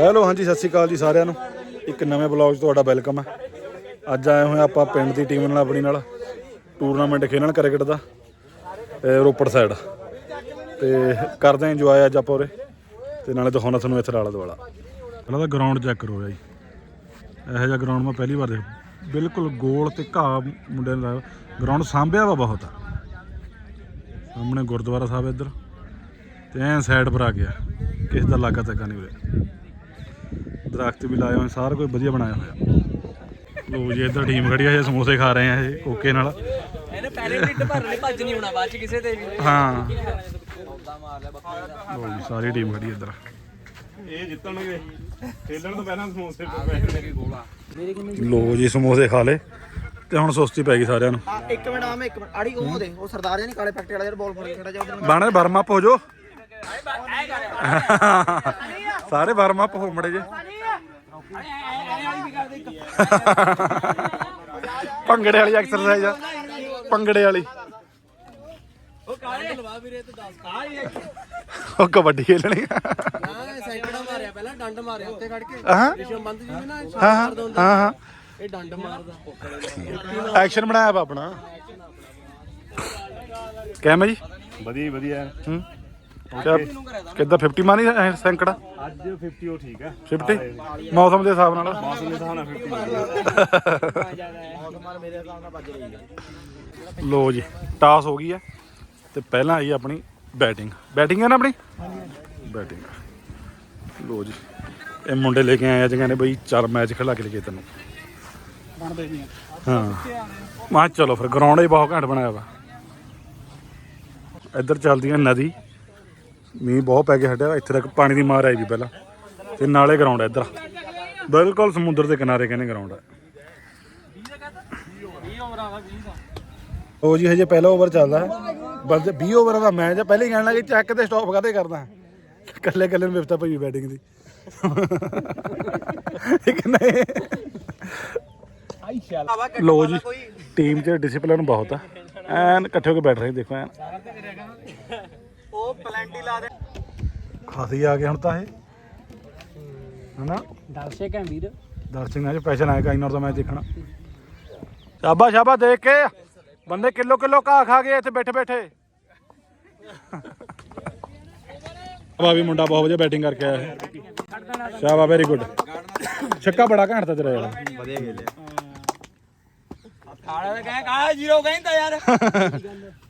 Hello, ਹਾਂਜੀ, ਸਤਿ ਸ਼੍ਰੀ ਅਕਾਲ ਜੀ ਸਾਰਿਆਂ ਨੂੰ। ਇੱਕ ਨਵੇਂ ਬਲੌਗ 'ਚ ਤੁਹਾਡਾ ਵੈਲਕਮ ਹੈ। ਅੱਜ ਆਏ ਹੋਏ ਆਪਾਂ ਪਿੰਡ ਦੀ ਟੀਮ ਨਾਲ ਆਪਣੀ ਨਾਲ, ਟੂਰਨਾਮੈਂਟ ਖੇਡਣ ਕ੍ਰਿਕਟ ਦਾ ਰੋਪੜ ਸਾਈਡ ਤੇ ਕਰਦੇ ਆਂ ਇੰਜੋਏ ਅੱਜ ਆਪਾਂ ਉਰੇ। ਤੇ ਨਾਲੇ ਦਿਖਾਉਣਾ ਤੁਹਾਨੂੰ ਇੱਥੇ ਆਲਾ ਦੁਆਲਾ। ਪਹਿਲਾਂ ਤਾਂ ਗਰਾਊਂਡ ਚੈੱਕ ਕਰੋ ਜੀ ਇਹੋ ਜਿਹਾ ਗਰਾਊਂਡ ਮੈਂ ਪਹਿਲੀ ਵਾਰ ਦੇਖ ਬਿਲਕੁਲ ਗੋਲ ਤੇ ਘਾਹ ਮੁੰਡੇ ਨੇ ਲਾਇਆ ਗਰਾਊਂਡ ਸਾਂਭਿਆ ਵਾ ਬਹੁਤ। ਸਾਹਮਣੇ ਗੁਰਦੁਆਰਾ ਸਾਹਿਬ ਇੱਧਰ। ਤੇ ਐਂ ਸਾਈਡ ਪਰ ਆ ਗਿਆ। ਕਿਸੇ ਦਾ ਲਾਗਾ ਤੱਕਾ ਨਹੀਂ ਉਰੇ। ਦਰਖਤ ਵੀ ਲਾਏ ਹੋਏ ਸਾਰਾ ਕੁਝ ਵਧੀਆ ਬਣਾਇਆ ਹੋਇਆ। ਲੋ ਜੀ ਇੱਧਰ ਟੀਮ ਖੜੀ ਆ ਜੇ ਸਮੋਸੇ ਖਾ ਰਹੇ ਆ ਇਹ ਕੋਕੇ ਨਾਲ। ਇਹਨੇ ਪਹਿਲੇ ਮਿੰਟ ਭਰ ਲਈ ਭੱਜ ਨਹੀਂ ਹੋਣਾ ਬਾਅਦ ਚ ਕਿਸੇ ਤੇ ਵੀ। ਹਾਂ। ਲੋ ਜੀ ਸਾਰੀ ਟੀਮ ਖੜੀ ਇੱਧਰ। ਇਹ ਜਿੱਤਣਗੇ। ਖੇਲਣ ਤੋਂ ਪਹਿਲਾਂ ਸਮੋਸੇ ਪੈ ਗੋਲਾ ਮੇਰੇ ਕਿੰਨੇ ਲੋ ਜੀ ਸਮੋਸੇ ਖਾ ਲੇ ਤੇ ਹੁਣ ਸੁਸਤੀ ਪੈ ਗਈ ਸਾਰਿਆਂ ਨੂੰ। ਇੱਕ ਮਿੰਟ ਆ ਮੈਂ ਇੱਕ ਮਿੰਟ। ਆੜੀ ਉਹ ਦੇ ਉਹ ਸਰਦਾਰ ਜਿਹਾ ਨਹੀਂ ਕਾਲੇ ਪੈਕਟ ਵਾਲਾ ਜਿਹੜਾ ਬਾਲ ਫੜ ਕੇ ਖੜਾ ਜਾ ਉਧਰ ਬਾਣੇ ਵਰਮ ਅਪ ਹੋ ਜੋ ਸਾਰੇ ਵਰਮ ਅਪ ਹੋ ਮੜੇ ਜੇ ਭੰਗੜੇ ਵਾਲੀ ਐਕਸਰਸਾਈਜ਼ ਆ। ਭੰਗੜੇ ਵਾਲੀ। ਉਹ ਕਾਲੇ ਲਵਾ ਵੀਰੇ ਤੇ ਦੱਸ ਆ ਹੀ ਉਹ ਕਬੱਡੀ ਖੇਲਣੀ ਨਾ ਸੈਂਕੜਾ ਮਾਰਿਆ ਪਹਿਲਾਂ ਡੰਡ ਮਾਰਿਆ ਉੱਤੇ ਖੜ ਕੇ। ਹਾਂ। ਰਿਸ਼ਮ ਬੰਦ ਜੀ ਨਾ ਸ਼ਾਟ ਹਾਂ ਹੁੰਦਾ। ਹਾਂ ਹਾਂ। ਇਹ ਡੰਡ ਮਾਰਦਾ। ਐਕਸ਼ਨ ਬਣਾਇਆ ਵਾ ਆਪਣਾ। ਕਿਵੇਂ ਜੀ? ਵਧੀਆ ਵਧੀਆ। ਹੂੰ। ਕਿੱਦਾਂ 50 ਮਾਨੀ ਸੈਂਕੜਾ? ਅੱਜ 50 ਉਹ ਠੀਕ ਹੈ 50 ਮੌਸਮ ਦੇ ਹਿਸਾਬ ਨਾਲ। ਮੌਸਮ ਦੇ ਹਿਸਾਬ ਨਾਲ 50 ਮੇਰੇ ਹਿਸਾਬ ਨਾਲ ਵੱਜ ਰਹੀ ਹੈ ਲੋ ਜੀ ਟਾਸ ਹੋ ਗਈ ਆ। ਤੇ ਪਹਿਲਾਂ ਆਈ ਆਪਣੀ ਬੈਟਿੰਗ ਬੈਟਿੰਗ ਹੈ ਨਾ ਆਪਣੀ? ਬੈਟਿੰਗ ਲੋ ਜੀ ਇਹ ਮੁੰਡੇ ਲੈ ਕੇ ਆਏ ਅੱਜ ਕਹਿੰਦੇ ਬਈ ਚਾਰ ਮੈਚ ਖਿਲਾ ਕੇ ਲਗੇ ਤੈਨੂੰ। ਬਣਦੇ ਨਹੀਂ ਹਾਂ। ਮੈਂ ਕਿਹਾ ਚਲੋ ਫਿਰ ਗਰਾਊਂਡ ਹੀ ਬਹੁਤ ਘੈਂਟ ਬਣਾਇਆ ਵਾ। ਇੱਧਰ ਚੱਲਦੀ ਹੈ ਨਦੀ। ਮੀਂਹ ਬਹੁਤ ਪੈ ਗਿਆ ਹਟਿਆ, ਇੱਥੇ ਤੱਕ ਪਾਣੀ ਦੀ ਮਾਰ ਆਈ ਵੀ ਪਹਿਲਾਂ। ਤੇ ਨਾਲੇ ਗਰਾਊਂਡ ਹੈ ਇੱਧਰ। ਬਿਲਕੁਲ ਸਮੁੰਦਰ ਦੇ ਕਿਨਾਰੇ ਕਹਿੰਦੇ ਗਰਾਊਂਡ ਹੈ ਉਹ ਜੀ, ਹਜੇ ਪਹਿਲਾ ਓਵਰ ਚੱਲਦਾ ਹੈ। ਬਸ 20 ਓਵਰਾਂ ਦਾ ਮੈਚ ਹੈ ਪਹਿਲੇ ਹੀ ਕਹਿਣ ਲੱਗੇ ਚੱਕ ਤੇ ਸਟਾਪ ਕਾਤੇ ਕਰਦਾ ਕੱਲੇ ਕੱਲੇ ਨੂੰ ਵਿਫਤਾ ਪਈ ਬੈਟਿੰਗ ਦੀ। ਇੱਕ ਨਹੀਂ। ਲੋ ਜੀ ਟੀਮ 'ਚ ਡਿਸਪਲਿਨ ਬਹੁਤ ਆ। ਐਨ ਇਕੱਠੇ ਹੋ ਕੇ ਬੈਠ ਰਹੇ, ਦੇਖੋ ਐਨ। ਉਹ ਪਲੈਂਟੀ ਲਾ ਦੇ। ਖਾਸੀ ਆ ਗਏ ਹੁਣ ਤਾਂ ਇਹ। ਹਨਾ? ਦਰਸ਼ੇ ਕੈਂ ਵੀਰ। ਦਰਸ਼ਕਾਂ 'ਚ ਪੈਸ਼ਨ ਆਏਗਾ ਇਨਰ ਦਾ ਮੈਚ ਦੇਖਣਾ। ਸ਼ਾਬਾ ਸ਼ਾਬਾ ਦੇਖ ਕੇ। ਬੰਦੇ ਕਿਲੋ ਕਿਲੋ ਘਾਹ ਖਾ ਗਏ ਇੱਥੇ ਬੈਠੇ ਬੈਠੇ। ਸ਼ਾਬਾ ਵੀ ਮੁੰਡਾ ਬਹੁਤ ਵਧੀਆ ਬੈਟਿੰਗ ਕਰਕੇ ਆਇਆ ਹੈ। ਸ਼ਾਬਾ ਵੈਰੀ ਗੁੱਡ ਛੱਕਾ ਬੜਾ ਘੈਂਟਦਾ ਤੇਰਾ ਯਾਰ। ਕਾਲਾ ਦਾ ਕਹਿ ਕਾਲਾ ਜ਼ੀਰੋ ਕਹਿੰਦਾ ਯਾਰ।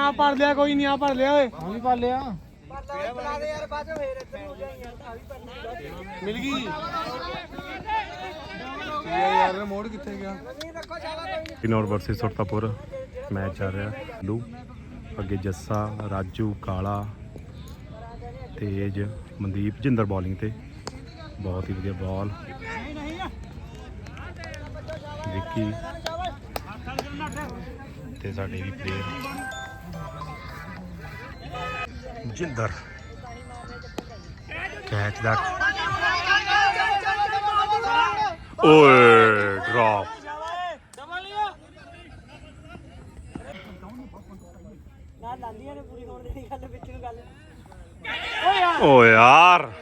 ਆ ਭਰ ਲਿਆ ਕੋਈ ਨਹੀਂ ਆ ਭਰ ਲਿਆ ਓਏ। ਹਾਂ ਵੀ ਭਰ ਲਿਆ। ਮਿਲ ਗਈ। ਯਾਰ ਮੋੜ ਕਿੱਥੇ ਗਿਆ? ਇਨੋਰ ਵਰਸਸ ਸੁਰਤਾਪੁਰ ਮੈਚ ਚੱਲ ਰਿਹਾ ਲੂ। ਅੱਗੇ ਜੱਸਾ ਰਾਜੂ ਕਾਲਾ ਤੇਜ ਮਨਦੀਪ ਜਿੰਦਰ ਬੋਲਿੰਗ ਤੇ। ਬਹੁਤ ਹੀ ਵਧੀਆ ਬਾਲ ਵਿੱਕੀ ਤੇ ਸਾਡੇ ਵੀ ਪਲੇਅਰ ਜਿੰਦਰ। ਕੈਚ ਦਾ ਓਏ ਡ੍ਰੌਪ ਓ ਯਾਰ।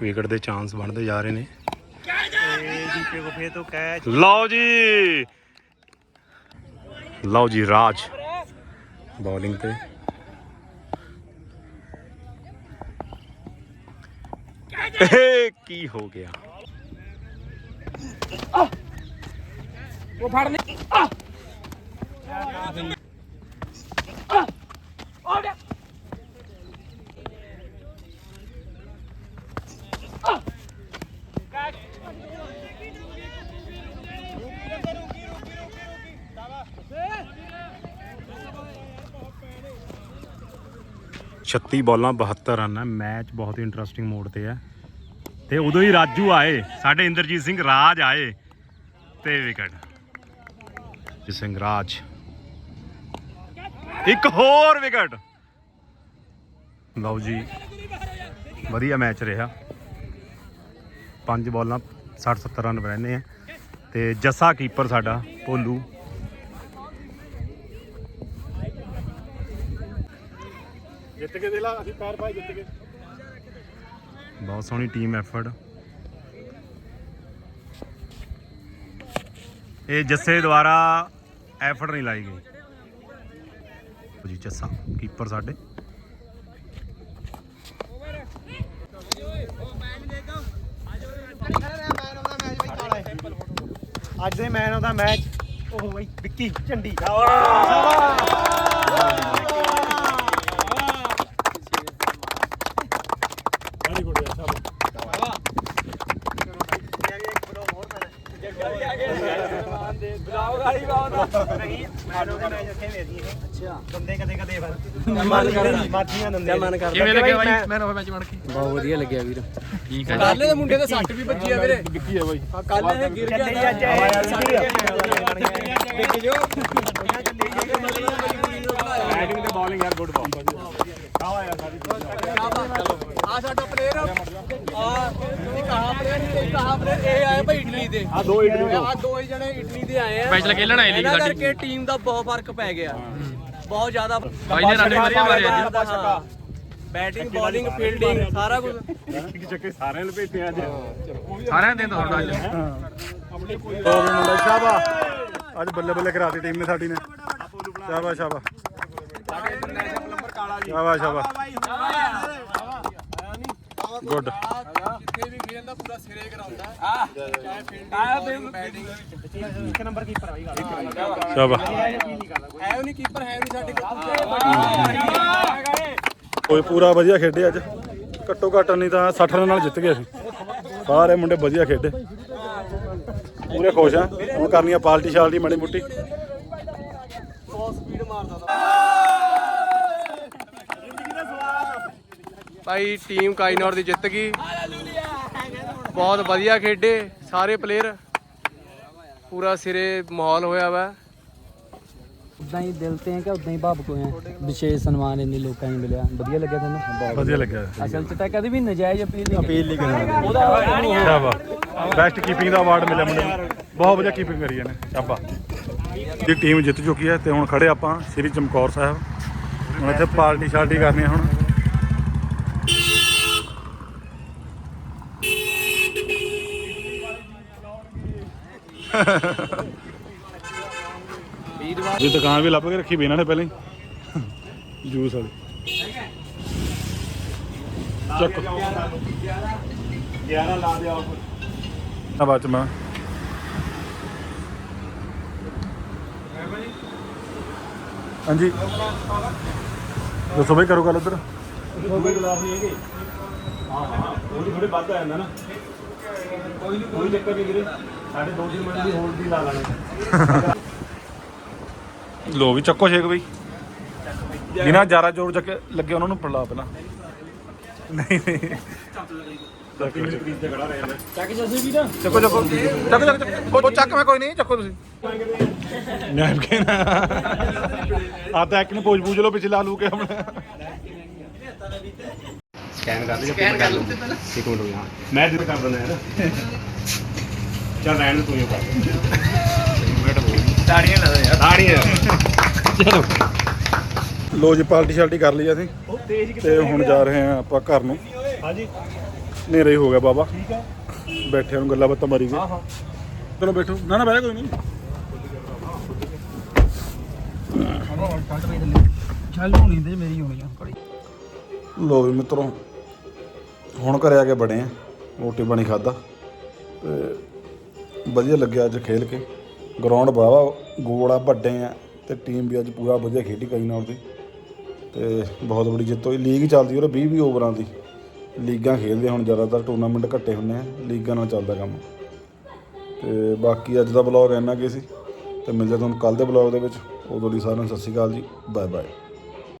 ਵਿਕਟ ਦੇ ਚਾਂਸ ਬਣਦੇ ਜਾ ਰਹੇ ਨੇ। ਲਓ ਜੀ। ਲਓ ਜੀ, ਰਾਜ। बॉलिंग पे। की हो गया? वो फाड़ने 36 ਬੋਲਾਂ 72 ਰਨ ਹੈ। ਮੈਚ ਬਹੁਤ ਹੀ ਇੰਟਰਸਟਿੰਗ ਮੋਡ ਤੇ ਹੈ। ਤੇ ਉਦੋਂ ਹੀ ਰਾਜੂ ਆਏ। ਸਾਡੇ ਇੰਦਰਜੀਤ ਸਿੰਘ ਰਾਜ ਆਏ। ਤੇ ਵਿਕਟ ਜੀ ਸਿੰਘ ਰਾਜ। ਇੱਕ ਹੋਰ ਵਿਕਟ ਲਓ ਜੀ, ਵਧੀਆ ਮੈਚ ਰਿਹਾ। ਪੰਜ ਬੋਲਾਂ 60 70 ਰਨ ਬਣਾਏ ਨੇ ਤੇ ਜੱਸਾ ਕੀਪਰ ਸਾਡਾ, ਭੋਲੂ। ਜਿੱਤ ਕੇ ਦੇ ਲਾ ਅਸੀਂ ਪੈਰ ਪਾਈ ਜਿੱਤ ਕੇ। ਬਹੁਤ ਸੋਹਣੀ ਟੀਮ ਐਫਰਟ ਇਹ ਜੱਸੇ ਦੁਆਰਾ ਐਫਰਟ ਨਹੀਂ ਲਾਈ ਗਈ। ਜੀ ਜੱਸਾ ਕੀਪਰ ਸਾਡੇ। ਅੱਜ ਦੇ ਮੈਨ ਆਫ ਦਾ ਮੈਚ ਉਹ ਬਈ ਵਿੱਕੀ ਝੰਡੀ। ਵੈਰੀ ਗੁੱਡ ਯਾਰ ਬੁਲਾਓ ਗਾਲੀ ਬਾਉਂ ਨਹੀਂ ਮੈਨ ਆਫ ਦਾ ਮੈਚ ਉੱਥੇ ਵੇਦੀ ਇਹ ਅੱਛਾ। ਬੰਦੇ ਕਦੇ ਕਦੇ ਫਿਰ। ਮਨ ਕਰਦਾ। ਮਾਠੀਆਂ ਦੰਦੇ ਮਨ ਕਰਦਾ? ਕਿਵੇਂ ਲੱਗਿਆ ਬਾਈ ਮੈਂ ਮੈਚ ਬਣ ਕੇ। ਬਹੁਤ ਵਧੀਆ ਲੱਗਿਆ ਵੀਰ। ਠੀਕ ਹੈ ਕੱਲ ਦੇ ਮੁੰਡੇ ਤੇ ਸੱਟ ਵੀ ਵੱਜੀ ਆ ਵੀਰੇ। ਵਿੱਕੀ ਆ ਬਾਈ। ਕੱਲ ਇਹ ਗਿਰ ਗਿਆ ਚੱਲੀ ਅੱਜ ਇਹ ਵਿੱਕੀ ਜੋ ਬੈਟਿੰਗ ਤੇ ਬੋਲਿੰਗ ਯਾਰ ਗੁੱਡ ਬਾਲ ਆ ਸਾਡਾ ਪਲੇਅਰ ਆ ਆਹ ਪਲੇਅਰ ਇੱਕ ਆਹ ਪਲੇਅਰ ਇਹ ਆਏ ਭਾਈ ਇਟਲੀ ਦੇ। ਆ ਦੋ ਇਟਲੀ ਤੋਂ ਆ ਦੋ ਜਣੇ ਇਟਲੀ ਦੇ ਆਏ ਆ। Special ਖੇਲਣ ਆਏ ਲੀਗ ਇਹਨਾਂ ਸਾਡੀ। ਕਰਕੇ ਟੀਮ ਦਾ ਬਹੁਤ ਫ਼ਰਕ ਪੈ ਗਿਆ। ਬਹੁਤ ਜ਼ਿਆਦਾ ਬਾਈ ਨੇ ਰਨ ਵਧੀਆ ਮਾਰੇ ਅੱਜ ਬੈਟਿੰਗ ਬੋਲਿੰਗ ਫੀਲਡਿੰਗ ਸਾਰਾ ਕੁਝ ਇੱਕ ਚੱਕੇ ਸਾਰਿਆਂ ਨੂੰ ਭੇਟੇ ਅੱਜ। ਸਾਰਿਆਂ ਦਿਨ ਤੁਹਾਡਾ ਅੱਜ। ਹੋ। ਗਏ ਮੁੰਡਾ ਸ਼ਾਬਾ ਅੱਜ ਬੱਲੇ ਬੱਲੇ ਕਰਾਤੀ ਟੀਮ ਨੇ ਸਾਡੀ ਨੇ। ਸ਼ਾਬਾ ਸ਼ਾਬਾ ਸ਼ਾਬਾ ਸ਼ਾਬਾ ਗੁੱਡ ਜਿੱਥੇ ਵੀ ਖੇਲਦਾ ਪੂਰਾ ਸਿਰੇ ਕਰਾਉਂਦਾ ਆ। ਚਾਹੇ ਫੀਲਡਿੰਗ ਬੈਟਿੰਗ ਇੱਕ ਨੰਬਰ ਕੀਪਰ ਆ ਬਈ ਸ਼ਾਬਾ ਹੈ ਉਹ ਨਹੀਂ ਕੀਪਰ ਹੈ ਨਹੀਂ ਸਾਡੇ ਕੋਲ। ਕੋਈ ਪੂਰਾ ਵਧੀਆ ਖੇਡੇ ਅੱਜ। ਘੱਟੋ ਘੱਟ ਨਹੀਂ ਤਾਂ 60 ਰਨ ਨਾਲ ਜਿੱਤ ਗਏ ਅਸੀਂ। ਸਾਰੇ ਮੁੰਡੇ ਵਧੀਆ ਖੇਡੇ। ਪੂਰੇ ਖੁਸ਼ ਆ। ਹੁਣ ਕਰਨੀ ਆ ਪਾਲਟੀ ਸ਼ਾਲਟੀ ਮਾੜੀ ਮੁੱਟੀ ਬਹੁਤ ਸਪੀਡ ਮਾਰਦਾ ਭਾਈ ਟੀਮ ਕਾਈਨੌਰ ਦੀ ਜਿੱਤ ਗਈ। ਬਹੁਤ ਵਧੀਆ ਖੇਡੇ ਸਾਰੇ ਪਲੇਅਰ ਪੂਰਾ ਸਿਰੇ ਮਾਹੌਲ ਹੋਇਆ ਵਾ। ਉਦਾਂ ਹੀ ਦਿਲ ਤੇ ਹੈ ਕਿ ਉਦਾਂ ਹੀ ਭਾਵੁਕ ਹੋਏ ਆ ਵਿਸ਼ੇਸ਼ ਸਨਮਾਨ ਇੰਨੇ ਲੋਕਾਂ ਨੂੰ ਮਿਲਿਆ। ਵਧੀਆ ਲੱਗਿਆ ਤੁਹਾਨੂੰ? ਵਧੀਆ ਲੱਗਿਆ। ਅਸਲ 'ਚ ਤਾਂ ਕਦੇ ਵੀ ਨਜਾਇਜ਼ ਅਪੀਲ ਨਹੀਂ ਅਪੀਲ ਨਹੀਂ ਕਰਨੀ ਸ਼ਾਬਾ ਬੈਸਟ ਕੀਪਿੰਗ ਦਾ ਅਵਾਰਡ ਮਿਲਿਆ ਮੁੰਡੇ ਨੂੰ। ਬਹੁਤ ਵਧੀਆ ਕੀਪਿੰਗ ਕਰੀ ਇਹਨੇ। ਸ਼ਾਬਾ ਦੀ ਟੀਮ ਜਿੱਤ ਚੁੱਕੀ ਹੈ ਤੇ ਹੁਣ ਖੜੇ ਆਪਾਂ ਸ੍ਰੀ ਚਮਕੌਰ ਸਾਹਿਬ। ਹੁਣ ਇੱਥੇ ਪਾਰਟੀ ਸ਼ਾਲਟੀ ਕਰਨੀ ਹੈ ਹੁਣ। ਇਹ ਦੁਕਾਨ ਵੀ ਲੱਭ ਕੇ ਰੱਖੀ ਵੀ ਇਹਨਾਂ ਨੇ ਪਹਿਲਾਂ ਹੀ। ਜੂਸ ਵਾਲੀ। ਚੱਕ। 11 ਲਾ ਦਿਆ ਆ ਬਾਅਦ ਚ ਮੈਂ। ਹਾਂਜੀ। ਦੱਸੋ ਬਈ, ਕਰੋ ਗੱਲ ਉਧਰ। ਕੋਈ ਗਲਾਸ ਨਹੀਂ ਹੈਗੇ। ਹਾਂ ਥੋੜੇ ਵੱਧ ਆ ਜਾਂਦਾ ਨਾ। ਕੋਈ ਨਹੀਂ ਕੋਈ ਚੱਕਰ ਨਹੀਂ ਵੀਰੇ। ਸਾਡੇ 2-3 ਮਿੰਟ ਦੀ ਹੋਲਡ ਦੀ ਲਾ ਲਾਣੇ ਲੋ ਵੀ ਚੱਕੋ ਛੇਕ ਬਈ। ਜਿਨ੍ਹਾਂ ਜ਼ਿਆਦਾ ਜ਼ੋਰ ਚੱਕੇ ਲੱਗੇ ਉਹਨਾਂ ਨੂੰ ਪੜਲਾ ਪਹਿਲਾਂ। ਨਹੀਂ ਨਹੀਂ। ਚੱਕ ਜੱਸੇ ਵੀ ਨਾ ਚੱਕੋ ਚੱਕੋ। ਚੱਕ ਚੱਕ ਚੱਕ। ਉਹ ਚੱਕ ਮੈਂ ਕੋਈ ਨਹੀਂ ਚੱਕੋ ਤੁਸੀਂ। ਨੈਪਕਿਨ ਆ ਤਾਂ ਇੱਕ ਨੂੰ ਪੋਜ ਪੂਜ ਲੋ ਪਿਛਲੇ ਲਾ ਲੂ ਕੇ ਸਕੈਨ ਕਰ ਦੇ ਸਕੈਨ ਕਰ ਲਓ ਇੱਕ ਮਿੰਟ ਜਾ। ਮੈਂ ਜਿੱਦ ਕਰ ਦਿੰਦਾ ਯਾਰ। ਚੱਲ ਰਹਿਣ ਦੇ ਤੂੰ ਹੀ ਕਰ। ਤਾੜੀਆਂ ਲਾ ਦੇ ਯਾਰ। ਤਾੜੀਆਂ ਲੋ ਜੀ ਪਾਲਟੀ ਸ਼ਾਲਟੀ ਕਰ ਲਈ ਅਸੀਂ। ਤੇ ਹੁਣ ਜਾ ਰਹੇ ਹਾਂ ਆਪਾਂ ਘਰ ਨੂੰ। ਹਾਂਜੀ। ਹਨੇਰਾ ਹੀ ਹੋ ਗਿਆ ਬਾਬਾ। ਠੀਕ ਹੈ ਬੈਠੇ ਨੂੰ ਗੱਲਾਂ ਬਾਤਾਂ ਮਾਰੀ ਗਏ ਚਲੋ ਬੈਠੋ। ਨਾ ਨਾ ਬਹਿ ਜਾ ਕੋਈ ਨਹੀਂ। ਚੱਲ ਹੋਣੀ ਤੇ ਮੇਰੀ ਹੋਣੀ ਆ। ਲੋ ਵੀ ਮਿੱਤਰੋ ਹੁਣ ਘਰੇ ਆ ਕੇ ਬਣੇ ਆ, ਰੋਟੀ ਪਾਣੀ ਖਾਦਾ ਤੇ ਵਧੀਆ ਲੱਗਿਆ ਅੱਜ ਖੇਲ ਕੇ। ਗਰਾਊਂਡ ਬਾਵਾ ਗੋਲਾ ਵੱਡੇ ਆ ਤੇ ਟੀਮ ਵੀ ਅੱਜ ਪੂਰਾ ਵਧੀਆ ਖੇਡੀ ਕਈ ਨਾਲ ਦੀ। ਤੇ ਬਹੁਤ ਬੜੀ ਜਿੱਤ ਹੋਈ। ਲੀਗ ਚੱਲਦੀ ਉਹ 20 20 ਓਵਰਾਂ ਦੀ ਲੀਗਾਂ ਖੇਡਦੇ ਹੁਣ ਜ਼ਿਆਦਾਤਰ ਟੂਰਨਾਮੈਂਟ ਘੱਟੇ ਹੁੰਦੇ ਆ ਲੀਗਾਂ ਨਾਲ ਚੱਲਦਾ ਕੰਮ। ਤੇ ਬਾਕੀ ਅੱਜ ਦਾ ਬਲੌਗ ਇੰਨਾ ਕੀ ਸੀ। ਤੇ ਮਿਲਦੇ ਤੁਹਾਨੂੰ ਕੱਲ ਦੇ ਬਲੌਗ ਦੇ ਵਿੱਚ। ਉਦੋਂ ਲਈ ਸਾਰਿਆਂ ਨੂੰ ਸਤਿ ਸ਼੍ਰੀ ਅਕਾਲ ਜੀ। Bye bye